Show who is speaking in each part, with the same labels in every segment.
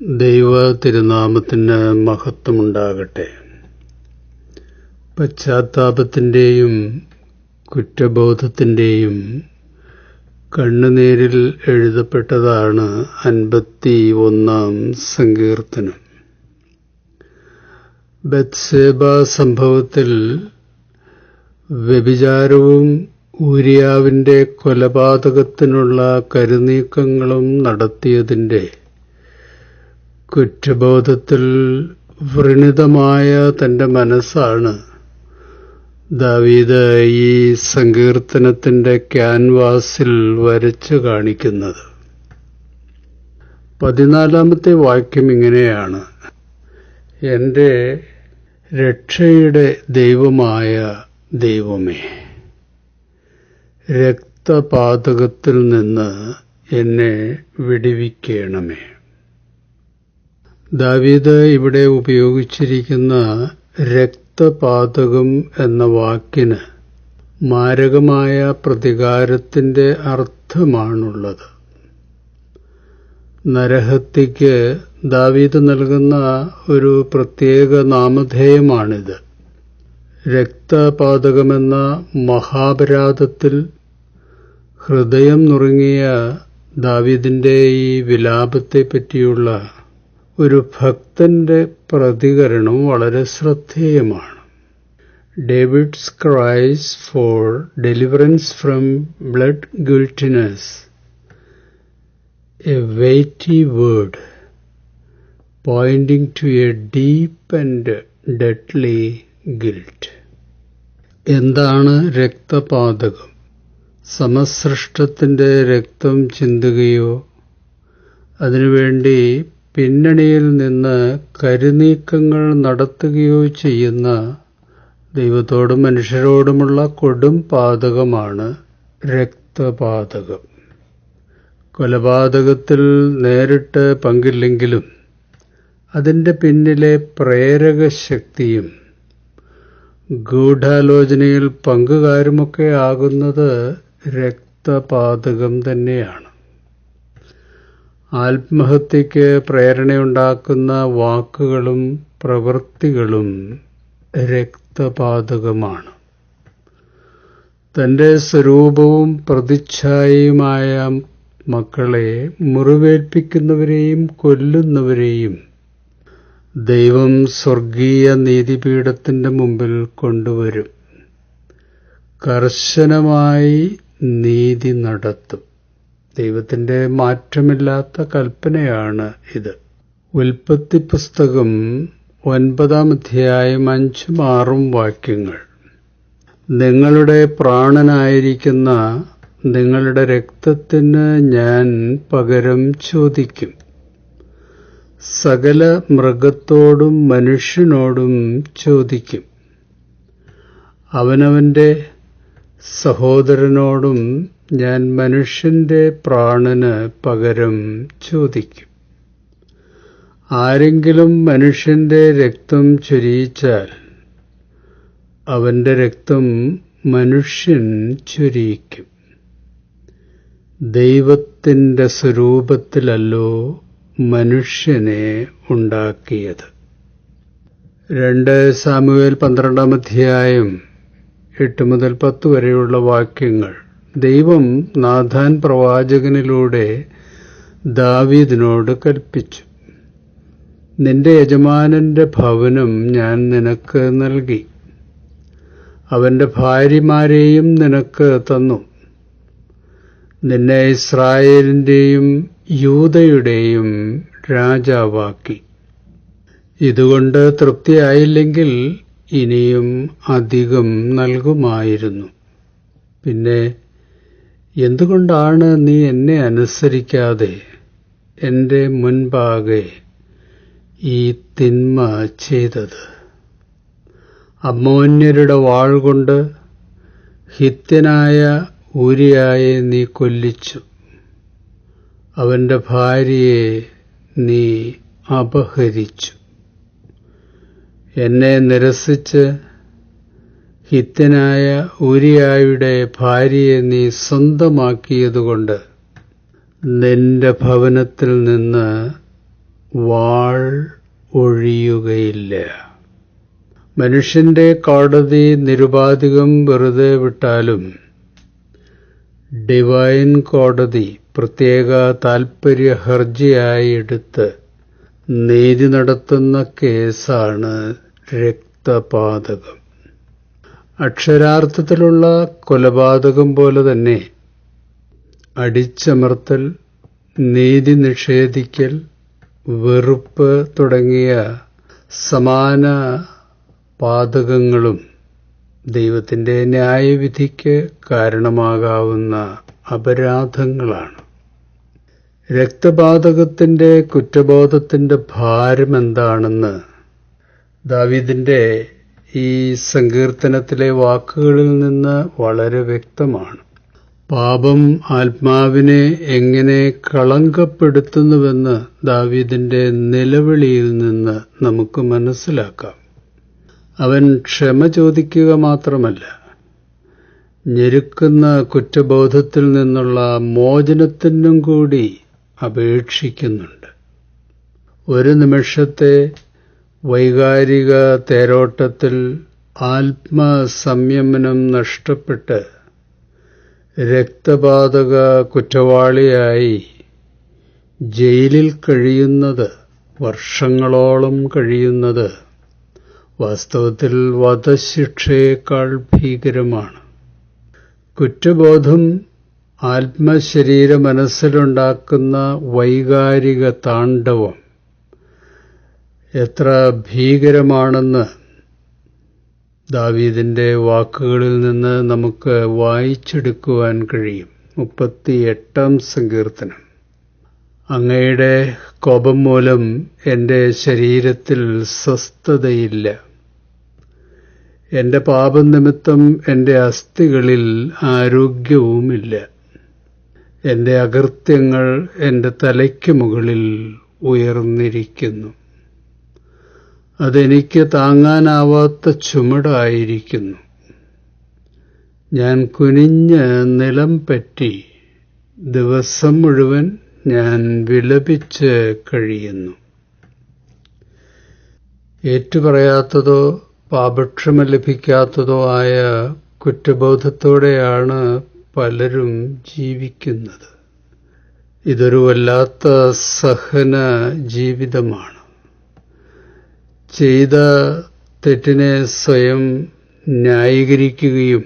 Speaker 1: ദൈവ തിരുനാമത്തിന് മഹത്വമുണ്ടാകട്ടെ. പശ്ചാത്താപത്തിന്റെയും കുറ്റബോധത്തിന്റെയും കണ്ണുനീരിൽ എഴുതപ്പെട്ടതാണ് അൻപത്തി ഒന്നാം സങ്കീർത്തനം. ബത്സേബ സംഭവത്തിൽ വ്യഭിചാരവും ഊരിയാവിന്റെ കൊലപാതകത്തിനുള്ള കരുനീക്കങ്ങളും നടത്തിയതിന്റെ കുറ്റബോധത്തിൽ വ്രണിതമായ തന്റെ മനസ്സാണ്. ദാവീദ് ഈ സങ്കീർത്തനത്തിന്റെ ക്യാൻവാസിൽ വരച്ചു കാണിക്കുന്നത്. പതിനാലാമത്തെ വാക്യം ഇങ്ങനെയാണ്. എന്റെ രക്ഷയുടെ ദൈവമായ ദൈവമേ രക്തപാതകത്തിൽ നിന്ന് എന്നെ വിടിവിക്കണമേ. ദാവീദ് ഇവിടെ ഉപയോഗിച്ചിരിക്കുന്ന രക്തപാതകം എന്ന വാക്കിന് മാരകമായ പ്രതികാരത്തിന്റെ അർത്ഥമാണുള്ളത്. നരഹത്യയ്ക്ക് ദാവീദ് നൽകുന്ന ഒരു പ്രത്യേക നാമധേയമാണിത്. രക്തപാതകമെന്ന മഹാപരാധത്തിൽ ഹൃദയം നുറുങ്ങിയ ദാവീദിന്റെ ഈ വിലാപത്തെ പറ്റിയുള്ള ഒരു ഭക്തന്റെ പ്രതികരണം വളരെ ശ്രദ്ധേയമാണ്. David's cries for deliverance from blood guiltiness a weighty word pointing to a deep and deadly guilt എന്താണ് രക്തപാതകം? സമസൃഷ്ടത്തിന്റെ രക്തം ചിന്തുകയോ? അതിനുവേണ്ടി പിന്നണിയിൽ നിന്ന് കരുനീക്കങ്ങൾ നടത്തുകയോ ചെയ്യുന്ന ദൈവത്തോടും മനുഷ്യരോടുമുള്ള കൊടും പാതകമാണ് രക്തപാതകം. കൊലപാതകത്തിൽ നേരിട്ട് പങ്കില്ലെങ്കിലും അതിന്റെ പിന്നിലെ പ്രേരക ശക്തിയും ഗൂഢാലോചനയിൽ പങ്കുകാരുമൊക്കെ ആകുന്നത് രക്തപാതകം തന്നെയാണ്. ആത്മഹത്യയ്ക്ക് പ്രേരണയുണ്ടാക്കുന്ന വാക്കുകളും പ്രവൃത്തികളും രക്തപാതകമാണ്. തന്റെ സ്വരൂപവും പ്രതിച്ഛായയുമായ മക്കളെ മുറിവേൽപ്പിക്കുന്നവരെയും കൊല്ലുന്നവരെയും ദൈവം സ്വർഗീയ നീതിപീഠത്തിന്റെ മുമ്പിൽ കൊണ്ടുവരും. കർശനമായി നീതി നടത്തും. ദൈവത്തിന്റെ മാറ്റമില്ലാത്ത കൽപ്പനയാണ് ഇത്. ഉൽപ്പത്തി പുസ്തകം ഒൻപതാം അധ്യായം അഞ്ചും ആറും വാക്യങ്ങൾ. നിങ്ങളുടെ പ്രാണനായിരിക്കുന്ന നിങ്ങളുടെ രക്തത്തിന് ഞാൻ പകരം ചോദിക്കും. സകല മൃഗത്തോടും മനുഷ്യനോടും ചോദിക്കും. അവനവന്റെ സഹോദരനോടും ഞാൻ മനുഷ്യന്റെ പ്രാണന് പകരം ചോദിക്കും. ആരെങ്കിലും മനുഷ്യന്റെ രക്തം ചൊരിയിച്ചാൽ അവന്റെ രക്തം മനുഷ്യൻ ചൊരിയിക്കും. ദൈവത്തിന്റെ സ്വരൂപത്തിലല്ലോ മനുഷ്യനെ ഉണ്ടാക്കിയത്. രണ്ട് സാമുവേൽ പന്ത്രണ്ടാം അധ്യായം എട്ട് മുതൽ പത്ത് വരെയുള്ള വാക്യങ്ങൾ ദൈവം നാഥാൻ പ്രവാചകനിലൂടെ ദാവീദിനോട് കൽപ്പിച്ചു. നിന്റെ യജമാനന്റെ ഭവനം ഞാൻ നിനക്ക് നൽകി. അവന്റെ ഭാര്യമാരെയും നിനക്ക് തന്നു. നിന്നെ ഇസ്രായേലിന്റെയും യൂതയുടെയും രാജാവാക്കി. ഇതുകൊണ്ട് തൃപ്തിയായില്ലെങ്കിൽ ഇനിയും അധികം നൽകുമായിരുന്നു. പിന്നെ എന്തുകൊണ്ടാണ് നീ എന്നെ അനുസരിക്കാതെ എന്റെ മുൻപാകെ ഈ തിന്മ ചെയ്തത്? അമ്മോന്യരുടെ വാൾ കൊണ്ട് ഹിത്യനായ ഊരിയായെ നീ കൊല്ലിച്ചു. അവന്റെ ഭാര്യയെ നീ അപഹരിച്ചു. എന്നെ നിരസിച്ച് ഹിത്യനായ ഉരിയായുടെ ഭാര്യയെ നീ സ്വന്തമാക്കിയതുകൊണ്ട് നിന്റെ ഭവനത്തിൽ നിന്ന് വാൾ ഒഴിയുകയില്ല. മനുഷ്യന്റെ കോടതി നിരുപാധികം വെറുതെ വിട്ടാലും ഡിവൈൻ കോടതി പ്രത്യേക താൽപ്പര്യ ഹർജിയായി എടുത്ത് നീതി നടത്തുന്ന കേസാണ് രക്തപാതകം. അക്ഷരാർത്ഥത്തിലുള്ള കൊലപാതകം പോലെ തന്നെ അടിച്ചമർത്തൽ നീതി നിഷേധിക്കൽ വെറുപ്പ് തുടങ്ങിയ സമാന പാതകങ്ങളും ദൈവത്തിന്റെ ന്യായവിധിക്ക് കാരണമാകാവുന്ന അപരാധങ്ങളാണ്. രക്തപാതകത്തിന്റെ കുറ്റബോധത്തിന്റെ ഭാരം എന്താണെന്ന് ദാവീദിന്റെ ഈ സങ്കീർത്തനത്തിലെ വാക്കുകളിൽ നിന്ന് വളരെ വ്യക്തമാണ്. പാപം ആത്മാവിനെ എങ്ങനെ കളങ്കപ്പെടുത്തുന്നുവെന്ന് ദാവീദിന്റെ നിലവിളിയിൽ നിന്ന് നമുക്ക് മനസ്സിലാക്കാം. അവൻ ക്ഷമ ചോദിക്കുക മാത്രമല്ല ഞെരുക്കുന്ന കുറ്റബോധത്തിൽ നിന്നുള്ള മോചനത്തിനും കൂടി അപേക്ഷിക്കുന്നുണ്ട്. ഒരു നിമിഷത്തെ വൈകാരിക തേരോട്ടത്തിൽ ആത്മസംയമനം നഷ്ടപ്പെട്ട് രക്തപാതക കുറ്റവാളിയായി ജയിലിൽ കഴിയുന്നത് വർഷങ്ങളോളം കഴിയുന്നത് വാസ്തവത്തിൽ വധശിക്ഷയേക്കാൾ ഭീകരമാണ്. കുറ്റബോധം ആത്മശരീര മനസ്സിലുണ്ടാക്കുന്ന വൈകാരിക താണ്ഡവം എത്ര ഭീകരമാണെന്ന് ദാവീദിന്റെ വാക്കുകളിൽ നിന്ന് നമുക്ക് വായിച്ചെടുക്കുവാൻ കഴിയും. മുപ്പത്തിയെട്ടാം സങ്കീർത്തനം. അങ്ങയുടെ കോപം മൂലം എന്റെ ശരീരത്തിൽ സ്വസ്ഥതയില്ല. എന്റെ പാപം നിമിത്തം എന്റെ അസ്ഥികളിൽ ആരോഗ്യവുമില്ല. എന്റെ അകൃത്യങ്ങൾ എന്റെ തലയ്ക്ക് മുകളിൽ ഉയർന്നിരിക്കുന്നു. അതെനിക്ക് താങ്ങാനാവാത്ത ചുമടായിരിക്കുന്നു. ഞാൻ കുനിഞ്ഞ് നിലം പറ്റി ദിവസം മുഴുവൻ ഞാൻ വിലപിച്ച് കഴിയുന്നു. ഏറ്റുപറയാത്തതോ പാപക്ഷമ ലഭിക്കാത്തതോ ആയ കുറ്റബോധത്തോടെയാണ് പലരും ജീവിക്കുന്നത്. ഇതൊരു വല്ലാത്ത സഹന ജീവിതമാണ്. ചെയ്ത തെറ്റിനെ സ്വയം ന്യായീകരിക്കുകയും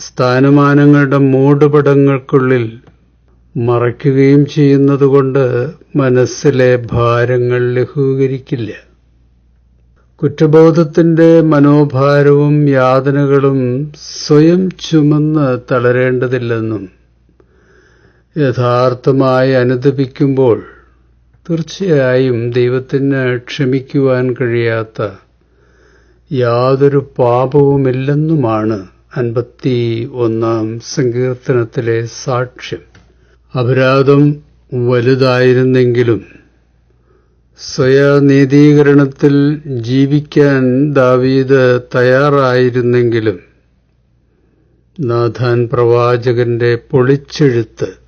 Speaker 1: സ്ഥാനമാനങ്ങളുടെ മൂടുപടങ്ങൾക്കുള്ളിൽ മറയ്ക്കുകയും ചെയ്യുന്നതുകൊണ്ട് മനസ്സിലെ ഭാരങ്ങൾ ലഘൂകരിക്കില്ല. കുറ്റബോധത്തിന്റെ മനോഭാരവും യാതനകളും സ്വയം ചുമന്ന് തളരേണ്ടതില്ലെന്നും യഥാർത്ഥമായി അനുദപിക്കുമ്പോൾ തീർച്ചയായും ദൈവത്തിന് ക്ഷമിക്കുവാൻ കഴിയാത്ത യാതൊരു പാപവുമില്ലെന്നുമാണ് അൻപത്തി ഒന്നാം സങ്കീർത്തനത്തിലെ സാക്ഷ്യം. അപരാധം വലുതായിരുന്നെങ്കിലും സ്വയനീതീകരണത്തിൽ ജീവിക്കാൻ ദാവീദ് തയ്യാറായിരുന്നെങ്കിലും നാഥാൻ പ്രവാചകന്റെ പൊളിച്ചെഴുത്ത്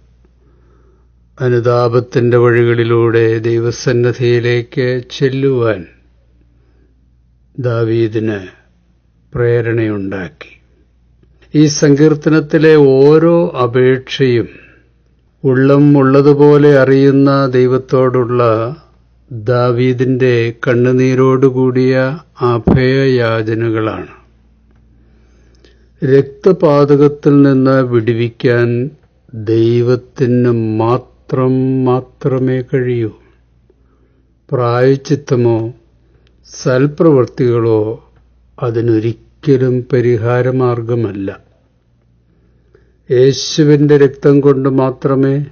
Speaker 1: അനുതാപത്തിന്റെ വഴികളിലൂടെ ദൈവസന്നദ്ധിയിലേക്ക് ചെല്ലുവാൻ ദാവീദിന് പ്രേരണയുണ്ടാക്കി. ഈ സങ്കീർത്തനത്തിലെ ഓരോ അപേക്ഷയും ഉള്ളം ഉള്ളതുപോലെ അറിയുന്ന ദൈവത്തോടുള്ള ദാവീദിന്റെ കണ്ണുനീരോടുകൂടിയ അഭയയാചനകളാണ്. രക്തപാതകത്തിൽ നിന്ന് വിടുവിക്കാൻ ദൈവത്തിന് മാത്രം മാത്രമേ കഴിയൂ. പ്രായച്ചിത്തമോ സൽപ്രവൃത്തികളോ അതിനൊരിക്കലും പരിഹാരമാർഗമല്ല. യേശുവിന്റെ രക്തം കൊണ്ട് മാത്രമേ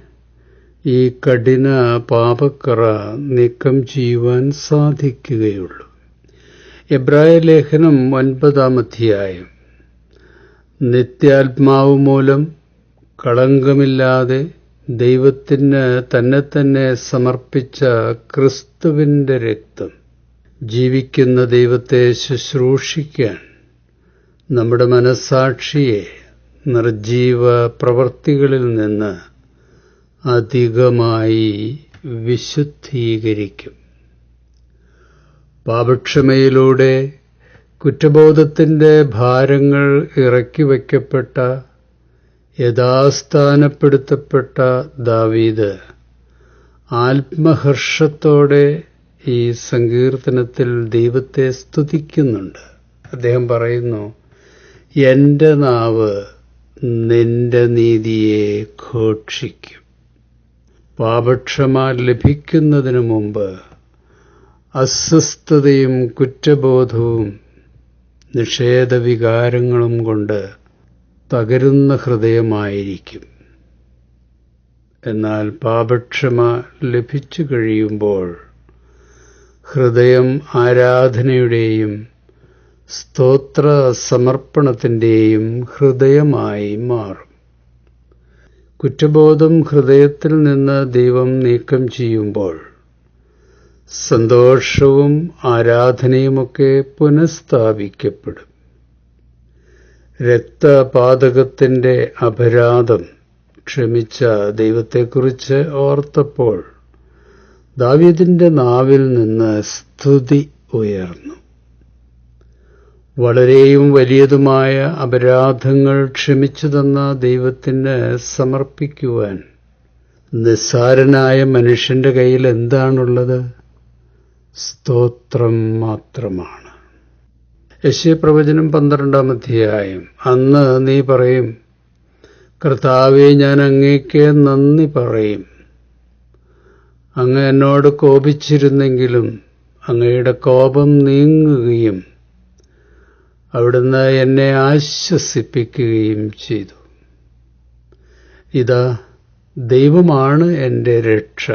Speaker 1: ഈ കഠിന പാപക്കറ നീക്കം ചെയ്യുവാൻ സാധിക്കുകയുള്ളൂ. എബ്രായ ലേഖനം ഒൻപതാം അധ്യായം. നിത്യാത്മാവ് മൂലം കളങ്കമില്ലാതെ ദൈവത്തിന് തന്നെ തന്നെ സമർപ്പിച്ച ക്രിസ്തുവിന്റെ രക്തം ജീവിക്കുന്ന ദൈവത്തെ ശുശ്രൂഷിക്കാൻ നമ്മുടെ മനസാക്ഷിയെ നിർജീവ പ്രവർത്തികളിൽ നിന്ന് അധികമായി വിശുദ്ധീകരിക്കും. പാപക്ഷമയിലൂടെ കുറ്റബോധത്തിന്റെ ഭാരങ്ങൾ ഇറക്കി വയ്ക്കപ്പെട്ട യഥാസ്ഥാനപ്പെടുത്തപ്പെട്ട ദാവീദ്. ആത്മഹർഷത്തോടെ ഈ സങ്കീർത്തനത്തിൽ ദൈവത്തെ സ്തുതിക്കുന്നുണ്ട്. അദ്ദേഹം പറയുന്നു എന്റെ നാവ് നിന്റെ നീതിയെ ഘോഷിക്കും. പാപക്ഷമ ലഭിക്കുന്നതിനു മുമ്പ് അസ്വസ്ഥതയും കുറ്റബോധവും നിഷേധവികാരങ്ങളും കൊണ്ട് തകരുന്ന ഹൃദയമായിരിക്കും. എന്നാൽ പാപക്ഷമ ലഭിച്ചു കഴിയുമ്പോൾ ഹൃദയം ആരാധനയുടെയും സ്തോത്ര സമർപ്പണത്തിന്റെയും ഹൃദയമായി മാറും. കുറ്റബോധം ഹൃദയത്തിൽ നിന്ന് ദൈവം നീക്കം ചെയ്യുമ്പോൾ സന്തോഷവും ആരാധനയുമൊക്കെ പുനഃസ്ഥാപിക്കപ്പെടും. രക്തപാതകത്തിന്റെ അപരാധം ക്ഷമിച്ച ദൈവത്തെക്കുറിച്ച് ഓർത്തപ്പോൾ ദാവീദിന്റെ നാവിൽ നിന്ന് സ്തുതി ഉയർന്നു. വളരെയും വലിയതുമായ അപരാധങ്ങൾ ക്ഷമിച്ചു തന്ന ദൈവത്തിന് സമർപ്പിക്കുവാൻ നിസ്സാരനായ മനുഷ്യന്റെ കയ്യിൽ എന്താണുള്ളത്? സ്തോത്രം മാത്രമാണ്. യശ്യപ്രവചനം പന്ത്രണ്ടാം അധ്യായം. അന്ന് നീ പറയും കർത്താവെ ഞാൻ അങ്ങേക്ക് നന്ദി പറയും. അങ്ങ് എന്നോട് കോപിച്ചിരുന്നെങ്കിലും അങ്ങയുടെ കോപം നീങ്ങുകയും അവിടുന്ന് എന്നെ ആശ്വസിപ്പിക്കുകയും ചെയ്തു. ഇതാ ദൈവമാണ് എന്റെ രക്ഷ.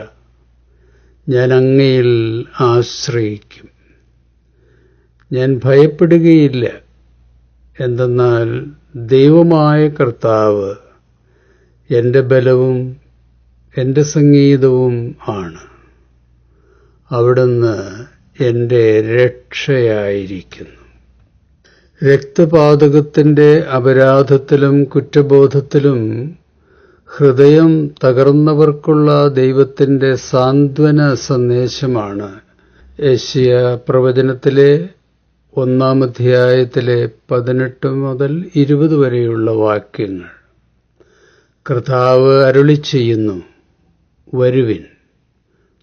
Speaker 1: ഞാൻ അങ്ങയിൽ ആശ്രയിക്കും. ഞാൻ ഭയപ്പെടുകയില്ല. എന്തെന്നാൽ ദൈവമായ കർത്താവ് എന്റെ ബലവും എന്റെ സംഗീതവും ആണ്. അവിടുന്ന് എന്റെ രക്ഷയായിരിക്കുന്നു. രക്തപാതകത്തിന്റെ അപരാധത്തിലും കുറ്റബോധത്തിലും ഹൃദയം തകർന്നവർക്കുള്ള ദൈവത്തിന്റെ സാന്ത്വന സന്ദേശമാണ്. ഏഷ്യ പ്രവചനത്തിലെ ഒന്നാം അധ്യായത്തിലെ പതിനെട്ട് മുതൽ ഇരുപത് വരെയുള്ള വാക്യങ്ങൾ. കർത്താവ് അരുളി ചെയ്യുന്നു വരുവിൻ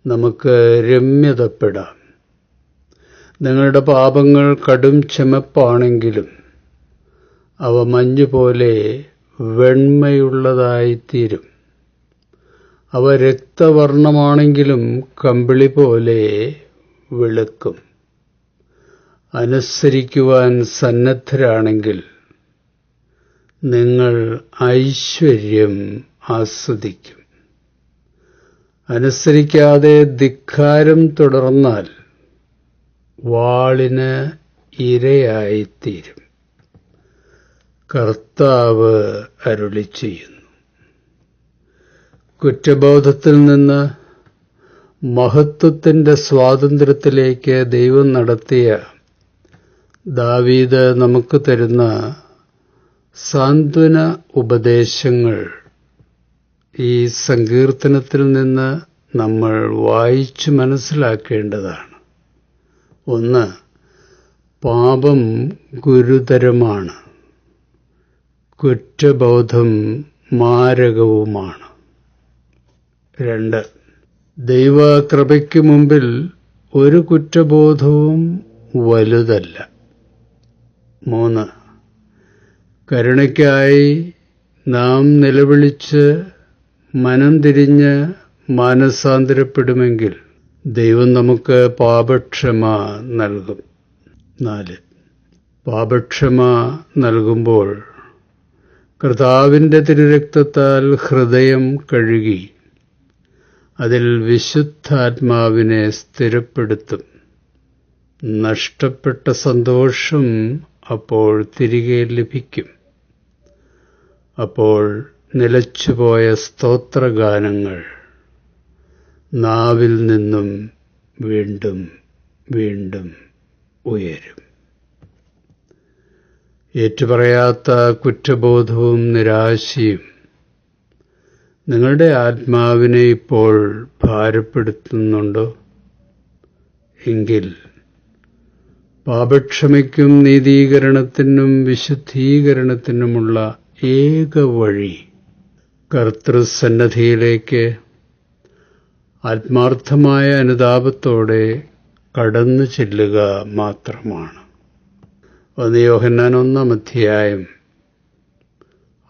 Speaker 1: നമുക്ക് രമ്യതപ്പെടാം. നിങ്ങളുടെ പാപങ്ങൾ കടും ചെമപ്പാണെങ്കിലും അവ മഞ്ഞുപോലെ വെണ്മയുള്ളതായിത്തീരും. അവ രക്തവർണമാണെങ്കിലും കമ്പിളി പോലെ വെളുക്കും. അനുസരിക്കുവാൻ സന്നദ്ധരാണെങ്കിൽ നിങ്ങൾ ഐശ്വര്യം ആസ്വദിക്കും. അനുസരിക്കാതെ ധിക്കാരം തുടർന്നാൽ വാളിന് ഇരയായിത്തീരും. കർത്താവ് അരുളി ചെയ്യുന്നു. കുറ്റബോധത്തിൽ നിന്ന് മഹത്വത്തിന്റെ സ്വാതന്ത്ര്യത്തിലേക്ക് ദൈവം നടത്തിയ ദാവീദ് നമുക്ക് തരുന്ന സാന്ത്വന ഉപദേശങ്ങൾ ഈ സങ്കീർത്തനത്തിൽ നിന്ന് നമ്മൾ വായിച്ചു മനസ്സിലാക്കേണ്ടതാണ്. ഒന്ന് പാപം ഗുരുതരമാണ്. കുറ്റബോധം മാരകവുമാണ്. രണ്ട് ദൈവകൃപയ്ക്ക് മുമ്പിൽ ഒരു കുറ്റബോധവും വലുതല്ല. മൂന്ന്. കരുണയ്ക്കായി നാം നിലവിളിച്ച് മനം തിരിഞ്ഞ് മാനസാന്തരപ്പെടുമെങ്കിൽ ദൈവം നമുക്ക് പാപക്ഷമ നൽകും. നാല്. പാപക്ഷമ നൽകുമ്പോൾ കർത്താവിന്റെ തിരുരക്തത്താൽ ഹൃദയം കഴുകി അതിൽ വിശുദ്ധാത്മാവിനെ സ്ഥിരപ്പെടുത്തും. നഷ്ടപ്പെട്ട സന്തോഷം അപ്പോൾ തിരികെ ലഭിക്കും. അപ്പോൾ നിലച്ചുപോയ സ്തോത്രഗാനങ്ങൾ നാവിൽ നിന്നും വീണ്ടും വീണ്ടും ഉയരും. ഏറ്റുപറയാത്ത കുറ്റബോധവും നിരാശയും നിങ്ങളുടെ ആത്മാവിനെ ഇപ്പോൾ ഭാരപ്പെടുത്തുന്നുണ്ടോ? എങ്കിൽ പാപക്ഷമയ്ക്കും നീതീകരണത്തിനും വിശുദ്ധീകരണത്തിനുമുള്ള ഏക വഴി കർത്തൃസന്നദ്ധിയിലേക്ക് ആത്മാർത്ഥമായ അനുതാപത്തോടെ കടന്നു ചെല്ലുക മാത്രമാണ്. ഒന്ന് യോഹന്നാൻ ഒന്നാം അധ്യായം.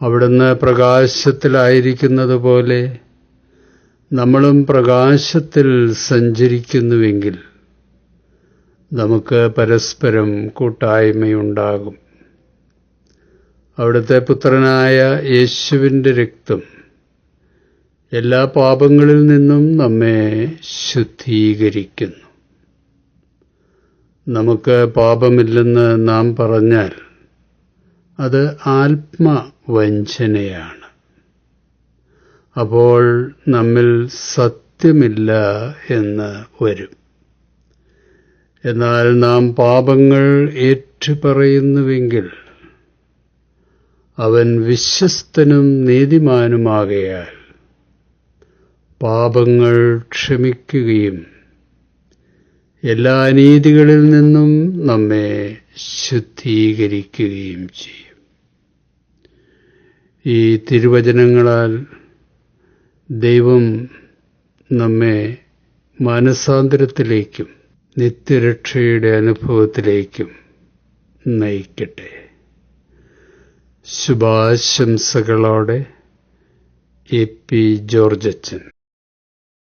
Speaker 1: അവിടുന്ന് പ്രകാശത്തിലായിരിക്കുന്നത് പോലെ നമ്മളും പ്രകാശത്തിൽ സഞ്ചരിക്കുന്നുവെങ്കിൽ നമുക്ക് പരസ്പരം കൂട്ടായ്മയുണ്ടാകും. അവിടുത്തെ പുത്രനായ യേശുവിന്റെ രക്തം എല്ലാ പാപങ്ങളിൽ നിന്നും നമ്മെ ശുദ്ധീകരിക്കുന്നു. നമുക്ക് പാപമില്ലെന്ന് നാം പറഞ്ഞാൽ അത് ആത്മവഞ്ചനയാണ്. അപ്പോൾ നമ്മിൽ സത്യമില്ല എന്ന് വരും. എന്നാൽ നാം പാപങ്ങൾ ഏറ്റുപറയുന്നുവെങ്കിൽ അവൻ വിശ്വസ്തനും നീതിമാനുമാകയാൽ പാപങ്ങൾ ക്ഷമിക്കുകയും എല്ലാ അനീതികളിൽ നിന്നും നമ്മെ ശുദ്ധീകരിക്കുകയും ചെയ്യും. ഈ തിരുവചനങ്ങളാൽ ദൈവം നമ്മെ മാനസാന്തരത്തിലേക്കും നിത്യരക്ഷയുടെ അനുഭവത്തിലേക്കും നയിക്കട്ടെ. ശുഭാശംസകളോടെ എ പി ജോർജച്ചൻ.